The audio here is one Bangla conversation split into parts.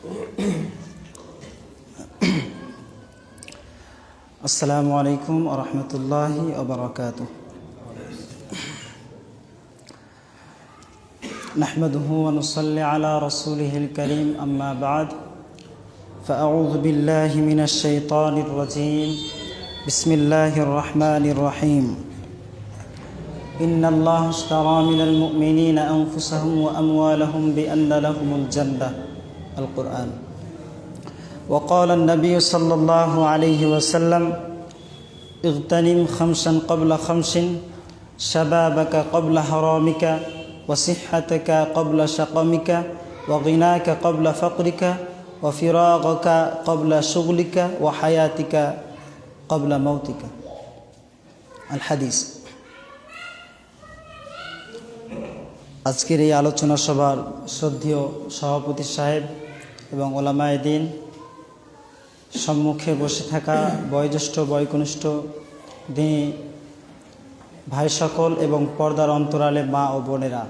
আসসালামু আলাইকুম রহমতুল্লাহি ওবরাকাত نحمده ونصلي على رسوله الكريم أما بعد فأعوذ بالله من الشيطان الرجيم بسم الله الرحمن الرحيم إن الله اشترى من المؤمنين أنفسهم وأموالهم بأن لهم الجنة القرآن وقال النبي صلى الله عليه وسلم اغتنم خمسا قبل خمس شبابك قبل حرامك وصحتك قبل شقمك وغناك قبل فقرك وفراغك قبل شغلك وحياتك قبل موتك الحديث আজকের এই আলোচনা সভার শ্রদ্ধেয় সভাপতি সাহেব এবং ওলামায় দিন সম্মুখে বসে থাকা বয়োজ্যেষ্ঠ, বয়কনিষ্ঠ, দিনী ভাই সকল এবং পর্দার অন্তরালে মা ও বোনেরা।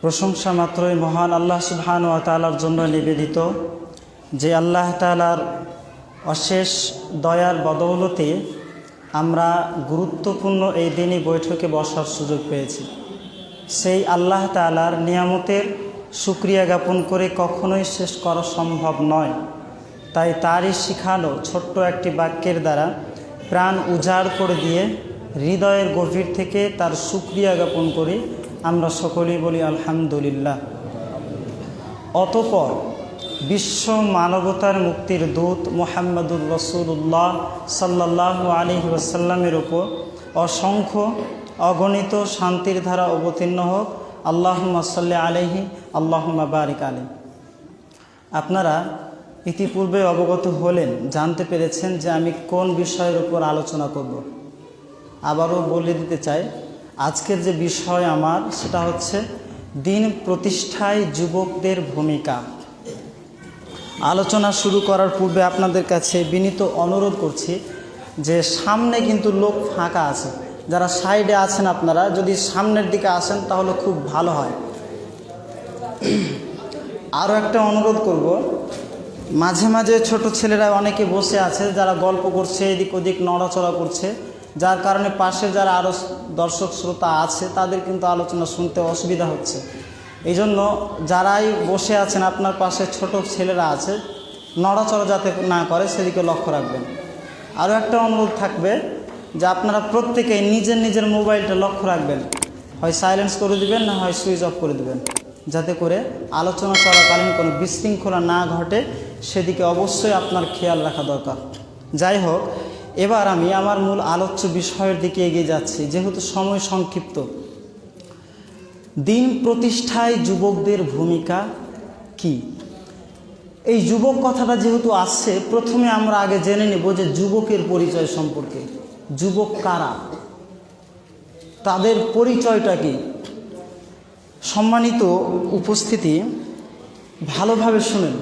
প্রশংসা মাত্রই মহান আল্লাহ সুবহান ও তালার জন্য নিবেদিত যে আল্লাহ তালার অশেষ দয়ার বদৌলতে আমরা গুরুত্বপূর্ণ এই দিনই বৈঠকে বসার সুযোগ পেয়েছি। সেই আল্লাহ তালার নিয়ামতের সুক্রিয়া জ্ঞাপন করে কখনোই শেষ করা সম্ভব নয়। তাই তারই শিখানো ছোট্ট একটি বাক্যের দ্বারা প্রাণ উজাড় করে দিয়ে হৃদয়ের গভীর থেকে তার সুক্রিয়া জ্ঞাপন করি। আমরা সকলেই বলি আলহামদুলিল্লাহ। অতপর বিশ্ব মানবতার মুক্তির দূত মোহাম্মদুর রসুল্লাহ সাল্লাহ আলী ওয়াসাল্লামের ওপর অসংখ্য অগণিত শান্তির ধারা অবতীর্ণ হোক। আল্লাহ সাল্লি আলহি আল্লাহ বারিক আলী আপনারা ইতিপূর্বে অবগত হলেন, জানতে পেরেছেন যে আমি কোন বিষয়ের উপর আলোচনা করব। আবারও বলে দিতে চাই, আজকের যে বিষয় আমার, সেটা হচ্ছে দিন প্রতিষ্ঠায় যুবকদের ভূমিকা। আলোচনা শুরু করার পূর্বে আপনাদের কাছে বিনীত অনুরোধ করছি যে সামনে কিন্তু লোক ফাঁকা আছে। যারা সাইডে আছেন আপনারা, যদি সামনের দিকে আসেন তাহলে খুব ভালো হয়। আরও একটা অনুরোধ করব, মাঝে মাঝে ছোট ছেলেরা অনেকে বসে আছে, যারা গল্প করছে, এদিক ওদিক নড়াচড়া করছে। যার কারণে পাশে যারা আরও দর্শক শ্রোতা আছে, তাদের কিন্তু আলোচনা শুনতে অসুবিধা হচ্ছে। এই জন্য যারাই বসে আছেন, আপনার পাশে ছোট ছেলেরা আছে, নড়াচড়া যাতে না করে, সেদিকে লক্ষ্য রাখবেন। আরও একটা অনুরোধ থাকবে যে আপনারা প্রত্যেকেই নিজের নিজের মোবাইলটা লক্ষ্য রাখবেন। হয় সাইলেন্স করে দিবেন, না হয় সুইচ অফ করে দিবেন। যাতে করে আলোচনা চলাকালীন কোনো বিশৃঙ্খলা না ঘটে, সেদিকে অবশ্যই আপনার খেয়াল রাখা দরকার। যাই হোক, এবার আমি আমার মূল আলোচ্য বিষয়ের দিকে এগিয়ে যাচ্ছি, যেহেতু সময় সংক্ষিপ্ত। দিন প্রতিষ্ঠায় যুবকদের ভূমিকা কি? এই যুবক কথাটা যেহেতু আসছে, প্রথমে আমরা আগে জেনে নেব যে যুবকের পরিচয় সম্পর্কে। যুবক কারা? তাদের পরিচয়টা কি? সম্মানিত উপস্থিতি, ভালোভাবে শুনেন।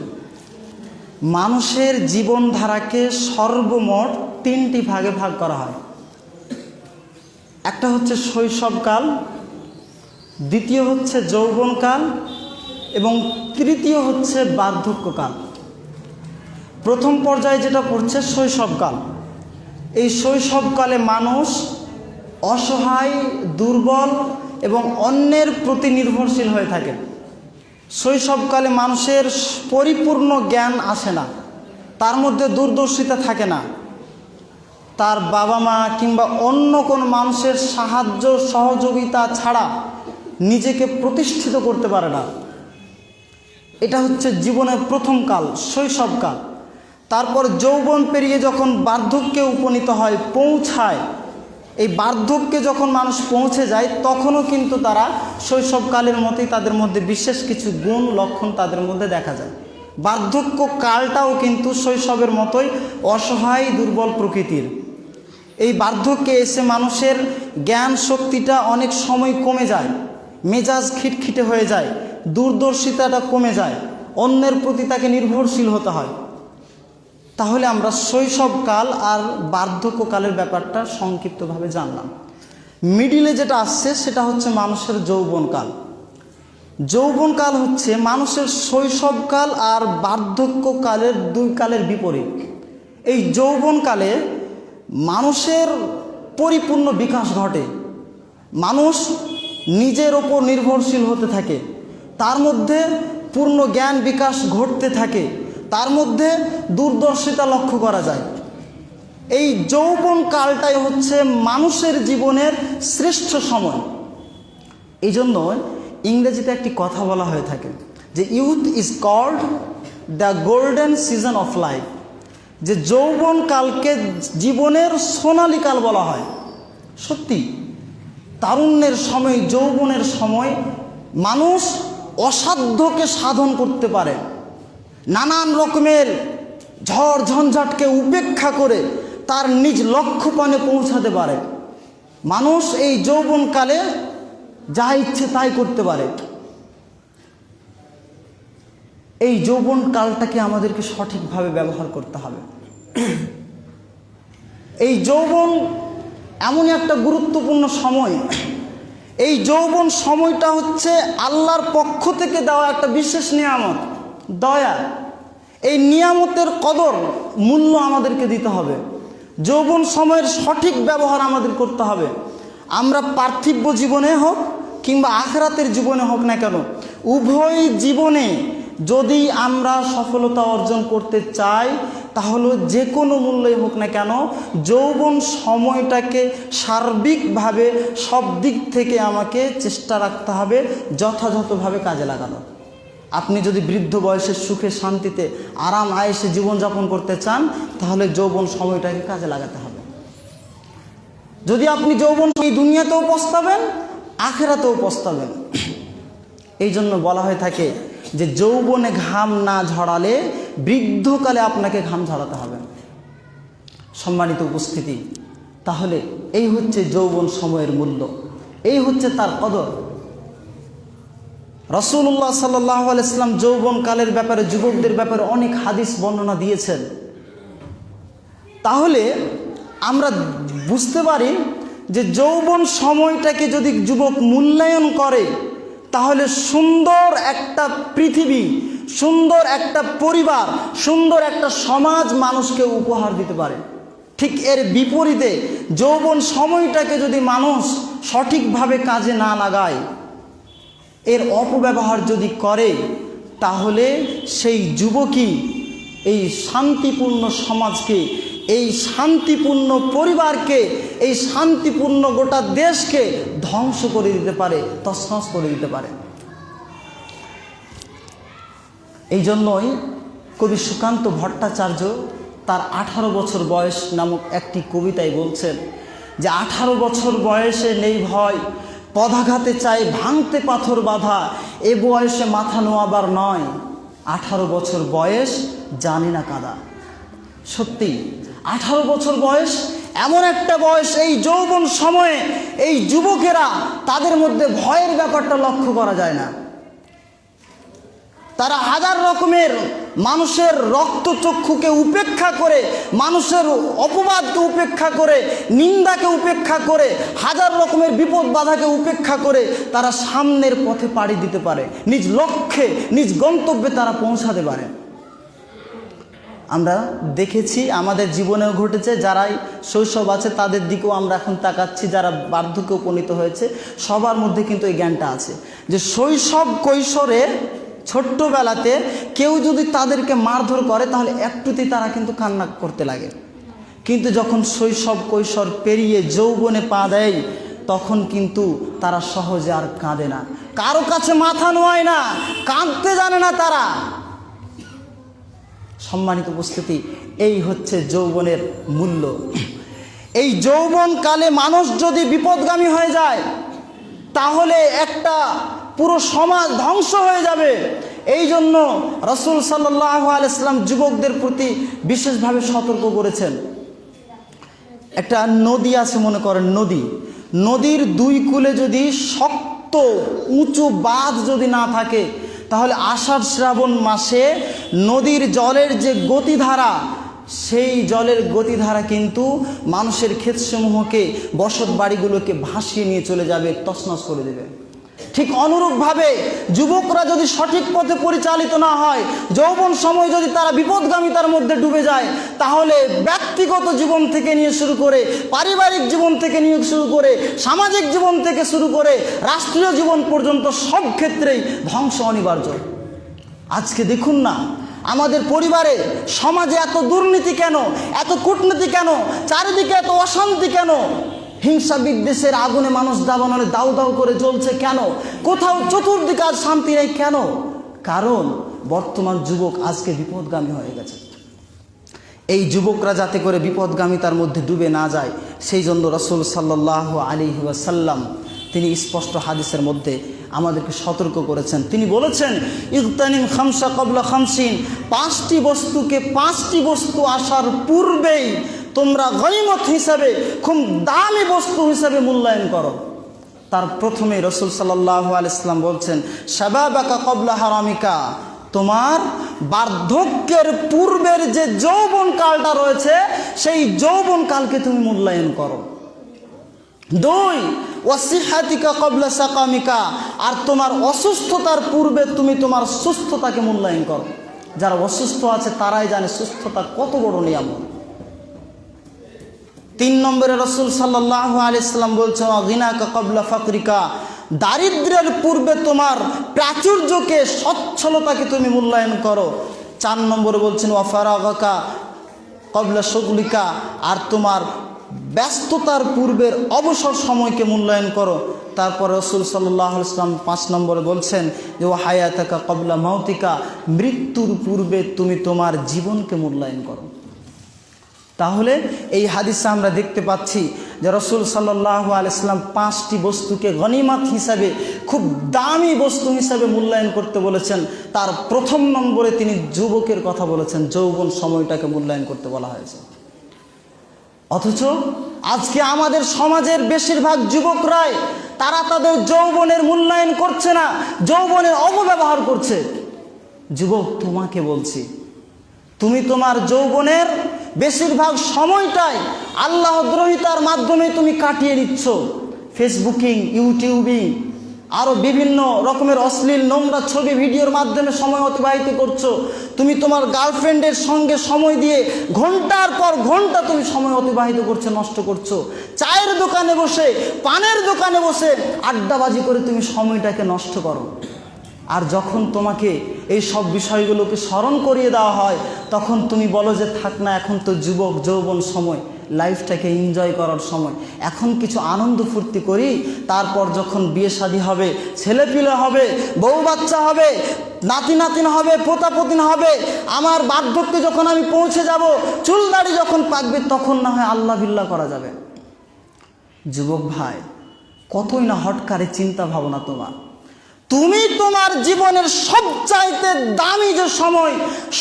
মানুষের জীবনধারাকে সর্বমোট তিনটি ভাগে ভাগ করা হয়। একটা হচ্ছে শৈশবকাল, দ্বিতীয় হচ্ছে যৌবনকাল, এবং তৃতীয় হচ্ছে বার্ধক্যকাল। প্রথম পর্যায়ে যেটা পড়ছে শৈশবকাল। এই শৈশবকালে মানুষ অসহায়, দুর্বল এবং অন্যের প্রতি নির্ভরশীল হয়ে থাকে। শৈশবকালে মানুষের পরিপূর্ণ জ্ঞান আসে না। তার মধ্যে দূরদর্শিতা থাকে না। তার বাবা মা কিংবা অন্য কোন মানুষের সাহায্য, সহযোগিতা ছাড়া নিজেকে প্রতিষ্ঠিত করতে পারে না। এটা হচ্ছে জীবনের প্রথম কাল, শৈশবকাল। তারপর যৌবন পেরিয়ে যখন বার্ধক্যে উপনীত হয়, পৌঁছায়। এই বার্ধক্যে যখন মানুষ পৌঁছে যায়, তখনও কিন্তু তারা শৈশবকালের মতোই তাদের মধ্যে বিশেষ কিছু গুণ, লক্ষণ তাদের মধ্যে দেখা যায়। বার্ধক্য কালটাও কিন্তু শৈশবের মতোই অসহায়, দুর্বল প্রকৃতির। এই বার্ধক্যে এসে মানুষের জ্ঞান শক্তিটা অনেক সময় কমে যায়, মেজাজ খিটখিটে হয়ে যায়, দূরদর্শিতাটা কমে যায়, অন্যের প্রতি তাকে নির্ভরশীল হতে হয়। তাহলে আমরা শৈশবকাল আর বার্ধক্যকালের ব্যাপারটা সংক্ষিপ্তভাবে জানলাম। মিডিলে যেটা আসছে, সেটা হচ্ছে মানুষের যৌবনকাল। যৌবনকাল হচ্ছে মানুষের শৈশবকাল আর বার্ধক্যকালের দুই কালের বিপরীত। এই যৌবনকালে মানুষের পরিপূর্ণ বিকাশ ঘটে। মানুষ নিজের ওপর নির্ভরশীল হতে থাকে। তার মধ্যে পূর্ণ জ্ঞান বিকাশ ঘটতে থাকে। তার মধ্যে দূরদর্শিতা লক্ষ্য করা যায়। এই যৌবন কালটাই হচ্ছে মানুষের জীবনের শ্রেষ্ঠ সময়। এই জন্য ইংরেজিতে একটি কথা বলা হয়ে থাকে যে youth is called the golden season of life যে যৌবন কালকে জীবনের সোনালী কাল বলা হয়। সত্যি, তারুণ্যের সময়, যৌবনের সময় মানুষ অসাধ্যকে সাধন করতে পারে। নানান রকমের ঝড় ঝঞ্ঝাটকে উপেক্ষা করে তার নিজ লক্ষ্যপানে পৌঁছাতে পারে। মানুষ এই যৌবনকালে যা ইচ্ছে তাই করতে পারে। এই যৌবন কালটাকে আমাদেরকে সঠিকভাবে ব্যবহার করতে হবে। এই যৌবন এমনই একটা গুরুত্বপূর্ণ সময়। এই যৌবন সময়টা হচ্ছে আল্লাহর পক্ষ থেকে দেওয়া একটা বিশেষ নিয়ামত। দয়া এই নিয়ামতের কদর মূল্য আমাদেরকে দিতে হবে। যৌবন সময়ের সঠিক ব্যবহার আমাদের করতে হবে। আমরা পার্থিব্য জীবনে হোক কিংবা আখরাতের জীবনে হোক না কেন, উভয় জীবনে যদি আমরা সফলতা অর্জন করতে চাই, তাহলে যে কোনো মূল্যই হোক না কেন, যৌবন সময়টাকে সার্বিকভাবে সব দিক থেকে আমাকে চেষ্টা রাখতে হবে, যথাযথভাবে কাজে লাগানো। আপনি যদি বৃদ্ধ বয়সে সুখে, শান্তিতে, আরাম, আয়েসে জীবনযাপন করতে চান, তাহলে যৌবন সময়টাকে কাজে লাগাতে হবে। যদি আপনি যৌবন এই দুনিয়াতেও পস্তাবেন, আখেরাতেও পস্তাবেন, এই জন্য বলা হয়ে থাকে যে যৌবনে ঘাম না ঝরালে বৃদ্ধকালে আপনাকে ঘাম ঝরাতে হবে। সম্মানিত উপস্থিতি, তাহলে এই হচ্ছে যৌবন সময়ের মূল্য, এই হচ্ছে তার কদর। রসুল্লাহ সাল্লাহ আলাইসলাম যৌবন কালের ব্যাপারে, যুবকদের ব্যাপারে অনেক হাদিস বর্ণনা দিয়েছেন। তাহলে আমরা বুঝতে পারি যে যৌবন সময়টাকে যদি যুবক মূল্যায়ন করে, তাহলে সুন্দর একটা পৃথিবী, সুন্দর একটা পরিবার, সুন্দর একটা সমাজ মানুষকে উপহার দিতে পারে। ঠিক এর বিপরীতে যৌবন সময়টাকে যদি মানুষ সঠিকভাবে কাজে না লাগায় এর অপব্যবহার যদি করে, তাহলে সেই যুবকই এই শান্তিপূর্ণ সমাজকে, এই শান্তিপূর্ণ পরিবারকে, এই শান্তিপূর্ণ গোটা দেশকে ধ্বংস করে দিতে পারে, তছনছ করে দিতে পারে। এই জন্যই কবি সুকান্ত ভট্টাচার্য তার আঠারো বছর বয়স নামক একটি কবিতায় বলছেন যে, আঠারো বছর বয়সে নেই ভয় পদাঘাতে চাই, ভাঙতে পাথর বাঁধা। এ বয়সে মাথা নোয়াবার নয়। আঠারো বছর বয়স, জানি না কাদা। সত্যি, আঠারো বছর বয়স, এমন একটা বয়স, এই যৌবন সময়ে এই যুবকেরা তাদের মধ্যে ভয়ের ব্যাপারটা লক্ষ্য করা যায় না। তারা হাজার রকমের মানুষের রক্তচক্ষুকে উপেক্ষা করে, মানুষের অপবাদকে উপেক্ষা করে, নিন্দাকে উপেক্ষা করে, হাজার রকমের বিপদ বাধাকে উপেক্ষা করে তারা সামনের পথে পাড়ি দিতে পারে। নিজ লক্ষ্যে, নিজ গন্তব্যে তারা পৌঁছাতে পারে। আমরা দেখেছি, আমাদের জীবনেও ঘটেছে, যারাই শৈশব আছে তাদের দিকেও আমরা এখন তাকাচ্ছি, যারা বার্ধক্যে উপনীত হয়েছে, সবার মধ্যে কিন্তু এই জ্ঞানটা আছে যে শৈশব কৈশোরে ছোট্টবেলাতে কেউ যদি তাদেরকে মারধর করে, তাহলে একটুতেই তারা কিন্তু কান্না করতে লাগে। কিন্তু যখন শৈশব কৈশোর পেরিয়ে যৌবনে পা দেয়, তখন কিন্তু তারা সহজে আর কাঁদে না। কারও কাছে মাথা নোয়ায় না, কাঁদতে জানে না তারা। সম্মানিত উপস্থিতি, এই হচ্ছে যৌবনের মূল্য। এই যৌবনকালে মানুষ যদি বিপদগামী হয়ে যায়, তাহলে একটা পুরো সমাজ ধ্বংস হয়ে যাবে। এই জন্য রসুল সাল্লাহ আলাইসলাম যুবকদের প্রতি বিশেষভাবে সতর্ক করেছেন। একটা নদী আছে মনে করেন, নদী। নদীর দুই কূলে যদি শক্ত, উঁচু বাঁধ যদি না থাকে, তাহলে আষাঢ় শ্রাবণ মাসে নদীর জলের যে গতিধারা, সেই জলের গতিধারা কিন্তু মানুষের ক্ষেতসমূহকে বসত বাড়িগুলোকে ভাসিয়ে নিয়ে চলে যাবে, তছনছ করে দেবে। ঠিক অনুরূপভাবে যুবকরা যদি সঠিক পথে পরিচালিত না হয়, যৌবন সময় যদি তারা বিপদগামিতার মধ্যে ডুবে যায়, তাহলে ব্যক্তিগত জীবন থেকে নিয়ে শুরু করে, পারিবারিক জীবন থেকে নিয়ে শুরু করে, সামাজিক জীবন থেকে শুরু করে, রাষ্ট্রীয় জীবন পর্যন্ত সব ক্ষেত্রেই ধ্বংস অনিবার্য। আজকে দেখুন না, আমাদের পরিবারে সমাজে এত দুর্নীতি কেন, এত কূটনীতি কেন, চারিদিকে এত অশান্তি কেন? হিংসা বিদ্বেষের আগুনে মানুষ দাবানলে দাউ দাউ করে জ্বলছে কেন? কোথাও চতুর্দিকে আর শান্তি নেই কেন? কারণ বর্তমান যুবক আজকে বিপদগামী হয়ে গেছে। এই যুবকরা যাতে করে বিপদগামিতার মধ্যে ডুবে না যায়, সেই জন্য রসুল সাল্লাহ আলী ওয়াসাল্লাম তিনি স্পষ্ট হাদিসের মধ্যে আমাদেরকে সতর্ক করেছেন। তিনি বলেছেন ইকতানিম খামসা কবলা খামসিন। পাঁচটি বস্তুকে পাঁচটি বস্তু আসার পূর্বেই তোমরা গনিমত হিসাবে, খুব দামি বস্তু হিসাবে মূল্যায়ন করো। তার প্রথমে রসুল সাল্লাহ আলাইসলাম বলছেন, শাবাবাকা কবলা হারামিকা। তোমার বার্ধক্যের পূর্বের যে যৌবন কালটা রয়েছে, সেই যৌবন কালকে তুমি মূল্যায়ন করো। দুই, ওয়াসিহাতিকা কবলা সাকামিকা। আর তোমার অসুস্থতার পূর্বে তুমি তোমার সুস্থতাকে মূল্যায়ন করো। যারা অসুস্থ আছে, তারাই জানে সুস্থতা কত বড় নিয়ামত। তিন নম্বরে রসুল সাল্লাহ আলিয়াল্লাম বলছেন, অগিনাকা কবলা ফাকরিকা দারিদ্রের পূর্বে তোমার প্রাচুর্যকে, সচ্ছলতাকে তুমি মূল্যায়ন করো। চার নম্বরে বলছেন ওয়াফারাগাকা কবলা সগুলিকা আর তোমার ব্যস্ততার পূর্বের অবসর সময়কে মূল্যায়ন করো। তারপর রসুল সাল্লাহ ইসলাম পাঁচ নম্বরে বলছেন যে ও হায়াতাকা কবলা মাউতিকা মৃত্যুর পূর্বে তুমি তোমার জীবনকে মূল্যায়ন করো। তাহলে এই হাদিসে আমরা দেখতে পাচ্ছি যে রসুল সাল্লাহ আলাইসলাম পাঁচটি বস্তুকে গনিমাত হিসাবে, খুব দামি বস্তু হিসাবে মূল্যায়ন করতে বলেছেন। তার প্রথম নম্বরে তিনি যুবকের কথা বলেছেন, যৌবন সময়টাকে মূল্যায়ন করতে বলা হয়েছে। অথচ আজকে আমাদের সমাজের বেশিরভাগ যুবকরাই, তারা তাদের যৌবনের মূল্যায়ন করছে না, যৌবনের অপব্যবহার করছে। যুবক, তোমাকে বলছি, তুমি তোমার যৌবনের বেশিরভাগ সময়টাই আল্লাহ দ্রোহিতার মাধ্যমে তুমি কাটিয়ে নিচ্ছ। ফেসবুকিং ইউটিউবিং আরও বিভিন্ন রকমের অশ্লীল, নোংরা ছবি, ভিডিওর মাধ্যমে সময় অতিবাহিত করছ। তুমি তোমার গার্লফ্রেন্ডের সঙ্গে সময় দিয়ে ঘণ্টার পর ঘণ্টা তুমি সময় অতিবাহিত করছ, নষ্ট করছ। চায়ের দোকানে বসে, পানের দোকানে বসে আড্ডাবাজি করে তুমি সময়টাকে নষ্ট করো। আর যখন তোমাকে এই সব বিষয়গুলোকে স্মরণ করিয়ে দেওয়া হয়, তখন তুমি বলো যে, থাক না, এখন তো যুবক যৌবন সময় লাইফটাকে এনজয় করার সময়। এখন কিছু আনন্দ ফুর্তি করি, তারপর যখন বিয়ে শাদী হবে, ছেলেপিলে হবে, বউ বাচ্চা হবে, নাতি নাতিন হবে, পোতা পতিন হবে, আমার বার্ধক্যে যখন আমি পৌঁছে যাব, চুল দাড়ি যখন পাকবে, তখন না হয় আল্লাহ বিল্লাহ করা যাবে। যুবক ভাই, কতই না হটকারে চিন্তা ভাবনা তোমার। তুমি তোমার জীবনের সবচাইতে দামি যে সময়,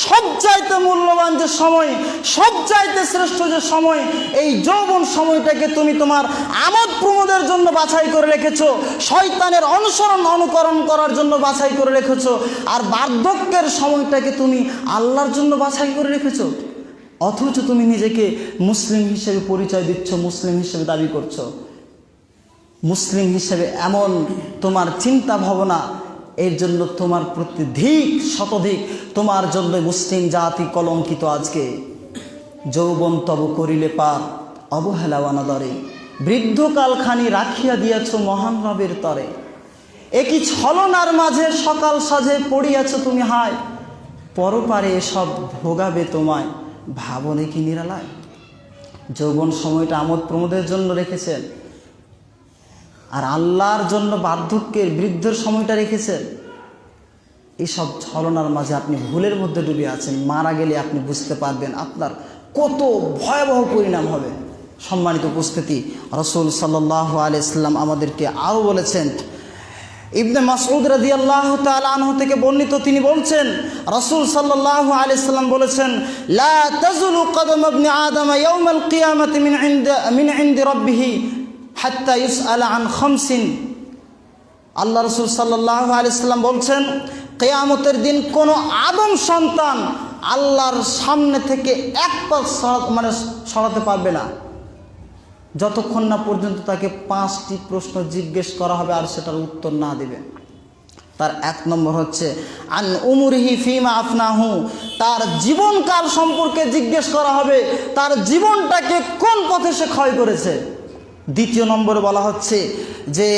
সবচাইতে মূল্যবান যে সময়, সবচাইতে শ্রেষ্ঠ যে সময়, এই যৌবন সময়টাকে তুমি তোমার আমোদ প্রমোদের জন্য বাছাই করে রেখেছো, শয়তানের অনুসরণ অনুকরণ করার জন্য বাছাই করে রেখেছো, আর বার্ধক্যের সময়টাকে তুমি আল্লাহর জন্য বাছাই করে রেখেছো, অথচ তুমি নিজেকে মুসলিম হিসেবে পরিচয় দিচ্ছ, মুসলিম হিসেবে দাবি করছ। মুসলিম হিসেবে এমন তোমার চিন্তা ভাবনা এর জন্য তোমার প্রতি ধিক, শতধিক তোমার জন্য মুসলিম জাতি কলঙ্কিত আজকে। যৌবন তব করিলে পার অবহেলাওয়ানা দরে বৃদ্ধকালখানি রাখিয়া দিয়াছ মহান রবের তরে। একই ছলনার মাঝে সকাল সাজে পড়িয়াছ তুমি হায়। পরপারে এসব ভোগাবে তোমায়, ভাবনে কি নিরালায়? যৌবন সময়টা আমোদ প্রমোদের জন্য রেখেছেন। আর আল্লাহর জন্য বার্ধক্যের বৃদ্ধর সময়টা রেখেছেন। এইসব ছলনার মাঝে আপনি ভুলের মধ্যে ডুবে আছেন। মারা গেলে আপনি বুঝতে পারবেন আপনার কত ভয়াবহ পরিণাম হবে। সম্মানিত উপস্থিতি, রসুল সাল্লাহ আলাইসাল্লাম আমাদেরকে আরও বলেছেন, ইবনে মাসউদ রাজি আল্লাহ আনহ থেকে বর্ণিত তিনি বলছেন, রসুল সাল্লাহ আলাইসাল্লাম বলেছেন, লা তাজুলু কদম আদম ইয়াউমাল কিয়ামতি মিন ইনদি রাব্বিহি হাত্তা ইউস আলা আন খমসিন। আল্লাহ রসুল সাল্লাহ আলিয়াল্লাম বলছেন, কেয়ামতের দিন কোনো আদম সন্তান আল্লাহর সামনে থেকে এক পা সরা- মানে সরাতে পারবে না। যতক্ষণ না পর্যন্ত তাকে পাঁচটি প্রশ্ন জিজ্ঞেস করা হবে আর সেটার উত্তর না দেবে। তার এক নম্বর হচ্ছে, আন উমুরহি ফিমা আফনাহু তার জীবনকাল সম্পর্কে জিজ্ঞেস করা হবে, তার জীবনটাকে কোন পথে সে ক্ষয় করেছে? দ্বিতীয় নম্বরে বলা হচ্ছে যে,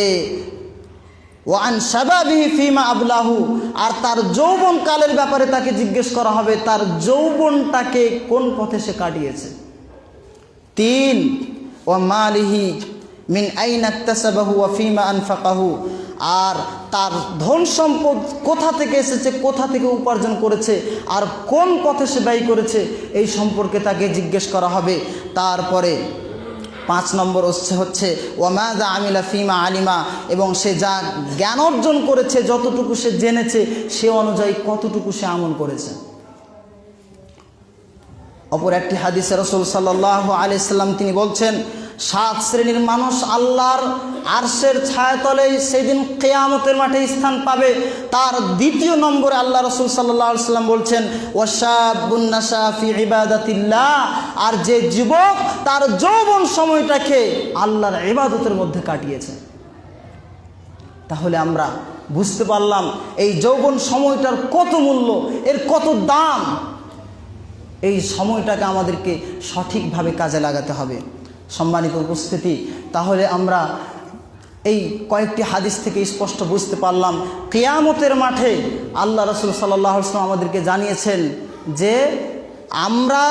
ওয়ান সাবাবিহি ফিমা আবলাহু আর তার যৌবন কালের ব্যাপারে তাকে জিজ্ঞেস করা হবে, তার যৌবনটাকে কোন পথে সে কাটিয়েছে? তিন ও মালিহি মিন আইনাক্তাসাবাহু ওয়া ফিমা আনফাকাহু আর তার ধন সম্পদ কোথা থেকে এসেছে, কোথা থেকে উপার্জন করেছে, আর কোন পথে সে ব্যয় করেছে, এই সম্পর্কে তাকে জিজ্ঞেস করা হবে। তারপরে পাঁচ নম্বর হচ্ছে ওয়ামাদা আমিলা ফিমা আলিমা এবং সে যা জ্ঞান অর্জন করেছে, যতটুকু সে জেনেছে, সে অনুযায়ী কতটুকু সে আমল করেছে। অপর একটি হাদিসে রসুল সাল্লাহ আলিয়াল্লাম তিনি বলছেন সাত শ্রেণির মানুষ আল্লাহর আরশের ছায়াতলে সেদিন কেয়ামতের মাঠে স্থান পাবে। তার দ্বিতীয় নম্বরে আল্লাহ রসুল সাল্লাহ সাল্লাম বলছেন ওয়াশাবুন্নাশা ফি ইবাদাতিল্লাহ। আর যে যুবক তার যৌবন সময়টাকে আল্লাহর ইবাদতের মধ্যে কাটিয়েছে। তাহলে আমরা বুঝতে পারলাম এই যৌবন সময়টার কত মূল্য, এর কত দাম। এই সময়টাকে আমাদেরকে সঠিকভাবে কাজে লাগাতে হবে। সম্মানিত উপস্থিতি, তাহলে আমরা এই কয়েকটি হাদিস থেকে স্পষ্ট বুঝতে পারলাম। কেয়ামতের মাঠে আল্লাহ রসুল সাল্লাহ আসলাম আমাদেরকে জানিয়েছেন যে আমরা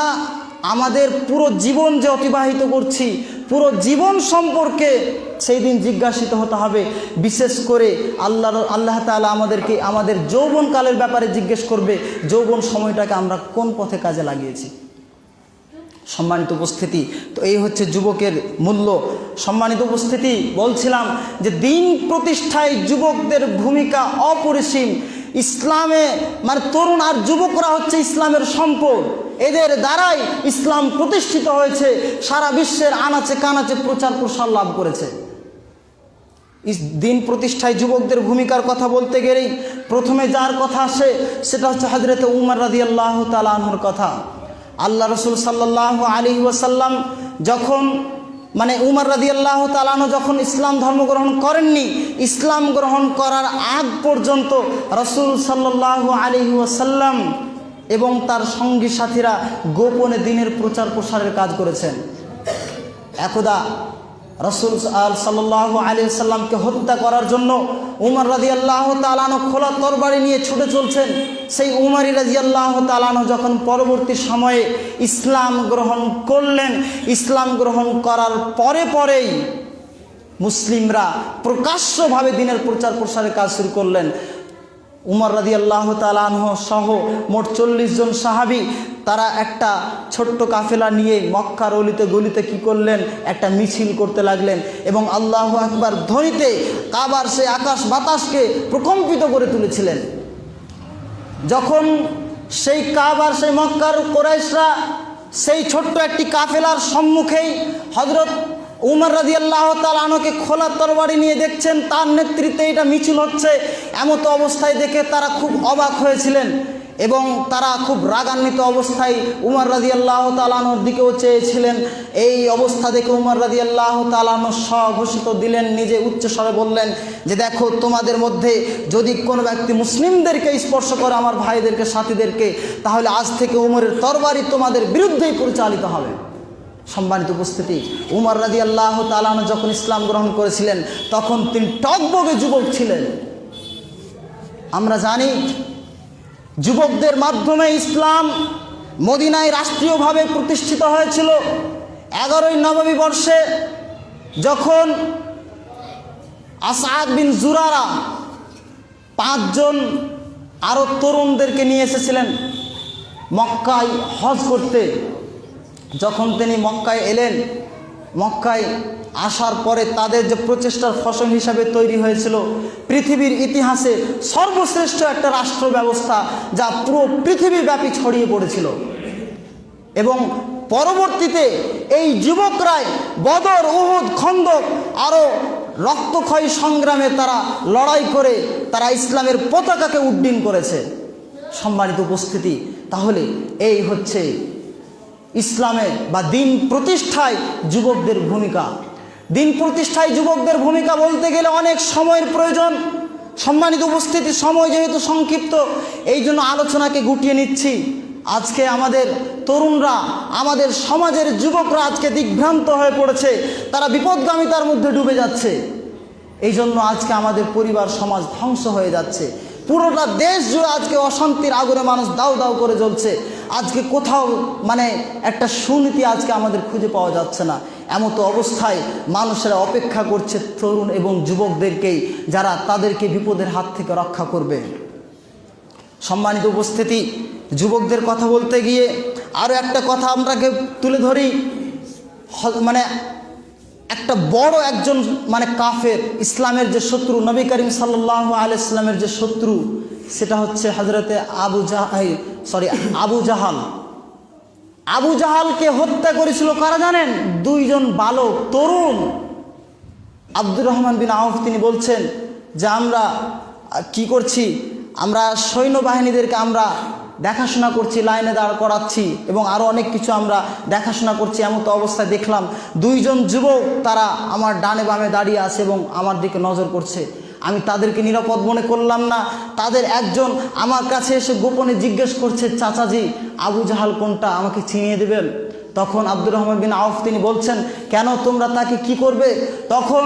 আমাদের পুরো জীবন যে অতিবাহিত করছি, পুরো জীবন সম্পর্কে সেই দিন জিজ্ঞাসিত হতে হবে। বিশেষ করে আল্লাহ আল্লাহ তালা আমাদেরকে আমাদের যৌবনকালের ব্যাপারে জিজ্ঞেস করবে, যৌবন সময়টাকে আমরা কোন পথে কাজে লাগিয়েছি। সম্মানিত উপস্থিতি। তো এই হচ্ছে যুবকের মূল্য। সম্মানিত উপস্থিতি, বলছিলাম যে দিন প্রতিষ্ঠায় যুবকদের ভূমিকা অপরিসীম। ইসলামে মানে তরুণ আর যুবকরা হচ্ছে ইসলামের সম্পদ। এদের দ্বারাই ইসলাম প্রতিষ্ঠিত হয়েছে। সারা বিশ্বের আনাচে কানাচে প্রচার প্রসার লাভ করেছে। দিন প্রতিষ্ঠায় যুবকদের ভূমিকার কথা বলতে গেলেই প্রথমে যার কথা আসে, সেটা হচ্ছে হজরত উমর রাজি আল্লাহ তালাহুর কথা। আল্লাহ রসুল সাল্লাহ আলী ওয়াসাল্লাম যখন মানে উমর রাজি আল্লাহ তালানো যখন ইসলাম ধর্ম গ্রহণ করেননি, ইসলাম গ্রহণ করার আগ পর্যন্ত রসুল সাল্লাহ আলী ওয়াসাল্লাম এবং তার সঙ্গী সাথীরা গোপনে দিনের প্রচার প্রসারের কাজ করেছেন। একদা রসুল সাল্লাহ আলী সাল্লামকে হত্যা করার জন্য উমর রাজি আল্লাহ তালানো খোলা তরবারি নিয়ে ছুটে চলছেন। সেই উমারি রাজি আল্লাহ তালানো যখন পরবর্তী সময়ে ইসলাম গ্রহণ করলেন, ইসলাম গ্রহণ করার পরে পরেই মুসলিমরা প্রকাশ্যভাবে দিনের প্রচার প্রসারের কাজ শুরু করলেন। উমর রাদি আল্লাহ তালাহ সহ মোট চল্লিশ জন সাহাবি, তারা একটা ছোট্ট কাফেলা নিয়ে মক্কার অলিতে গলিতে কি করলেন? একটা মিছিল করতে লাগলেন এবং আল্লাহ আকবার ধ্বনিতে কাবার সে আকাশ বাতাসকে প্রকম্পিত করে তুলেছিলেন। যখন সেই কাবার সেই মক্কার কোরাইশরা সেই ছোট্ট একটি কাফেলার সম্মুখেই হজরত উমর রাজি আল্লাহ তালানোকে খোলা তরবারি নিয়ে দেখছেন, তার নেতৃত্বে এটা মিছিল হচ্ছে। এমত অবস্থায় দেখে তারা খুব অবাক হয়েছিলেন এবং তারা খুব রাগান্বিত অবস্থায় উমর রাজি আল্লাহ তালানোর দিকেও চেয়েছিলেন। এই অবস্থা দেখে উমর রাজি আল্লাহ তালানো স্বঘোষিত দিলেন, নিজে উচ্চস্বরে বললেন যে, দেখো, তোমাদের মধ্যে যদি কোনো ব্যক্তি মুসলিমদেরকে স্পর্শ করে, আমার ভাইদেরকে, সাথীদেরকে, তাহলে আজ থেকে উমরের তরবারি তোমাদের বিরুদ্ধেই পরিচালিত হবে। সম্মানিত উপস্থিতি। উমর রাজি আল্লাহ তালানো যখন ইসলাম গ্রহণ করেছিলেন, তখন তিনি টকবগে যুবক ছিলেন। আমরা জানি, যুবকদের মাধ্যমে ইসলাম মদিনায় রাষ্ট্রীয়ভাবে প্রতিষ্ঠিত হয়েছিল। এগারোই নবমী বর্ষে যখন আসাদ বিন জুরারা পাঁচজন আরও তরুণদেরকে নিয়ে এসেছিলেন মক্কায় হজ করতে। যখন তিনি মক্কায় এলেন, মক্কায় আসার পরে তাদের যে প্রচেষ্টার ফসল হিসাবে তৈরি হয়েছিল, পৃথিবীর ইতিহাসে সর্বশ্রেষ্ঠ একটা রাষ্ট্র ব্যবস্থা যা পুরো পৃথিবীব্যাপী ছড়িয়ে পড়েছিল। এবং পরবর্তীতে এই যুবকরাই বদর, উহুদ, খন্দক আরও রক্তক্ষয়ী সংগ্রামে তারা লড়াই করে তারা ইসলামের পতাকাকে উড্ডীন করেছে। সম্মানিত উপস্থিতি, তাহলে এই হচ্ছে ইসলামে বা দিন প্রতিষ্ঠায় যুবকদের ভূমিকা। দিন প্রতিষ্ঠায় যুবকদের ভূমিকা বলতে গেলে অনেক সময়ের প্রয়োজন। সম্মানিত উপস্থিতির সময় যেহেতু সংক্ষিপ্ত, এই জন্য আলোচনাকে গুটিয়ে নিচ্ছি। আজকে আমাদের তরুণরা, আমাদের সমাজের যুবকরা আজকে দিগ্ভ্রান্ত হয়ে পড়েছে। তারা বিপদগামিতার মধ্যে ডুবে যাচ্ছে। এই জন্য আজকে আমাদের পরিবার, সমাজ ধ্বংস হয়ে যাচ্ছে। পুরোটা দেশ জুড়ে আজকে অশান্তির আগুনে মানুষ দাউ দাউ করে জ্বলছে। আজকে কোথাও মানে একটা সুনীতি আজকে আমাদের খুঁজে পাওয়া যাচ্ছে না। এমতো অবস্থায় মানুষেরা অপেক্ষা করছে তরুণ এবং যুবকদেরকেই, যারা তাদেরকে বিপদের হাত থেকে রক্ষা করবে। সম্মানিত উপস্থিতি, যুবকদের কথা বলতে গিয়ে আরও একটা কথা আমরাকে তুলে ধরি। মানে একটা বড় একজন মানে কাফের, ইসলামের যে শত্রু, নবী করিম সাল্লাহ আল ইসলামের যে শত্রু, সেটা হচ্ছে হজরতে আবু জাহ সরি আবু জাহাল আবু জাহালকে হত্যা করেছিল কারা জানেন? দুইজন বালক তরুণ। আব্দুর রহমান বিন আউফ তিনি বলছেন যে আমরা আহ, কি করছি? আমরা সৈন্যবাহিনীদেরকে আমরা দেখাশোনা করছি লাইনে দাঁড় করাচ্ছি এবং আরও অনেক কিছু আমরা দেখাশোনা করছি এমন তো অবস্থায় দেখলাম। দুইজন যুবক তারা আমার ডানে বামে দাঁড়িয়ে আছে এবং আমার দিকে নজর করছে। আমি তাদেরকে নিরাপদ মনে করলাম না। তাদের একজন আমার কাছে এসে গোপনে জিজ্ঞেস করছে, চাচাজি, আবু জাহাল কোনটা? আমাকে চিনিয়ে দেবেন? তখন আব্দুর রহমান বিন আউফ তিনি বলছেন, কেন তোমরা তাকে কি করবে? তখন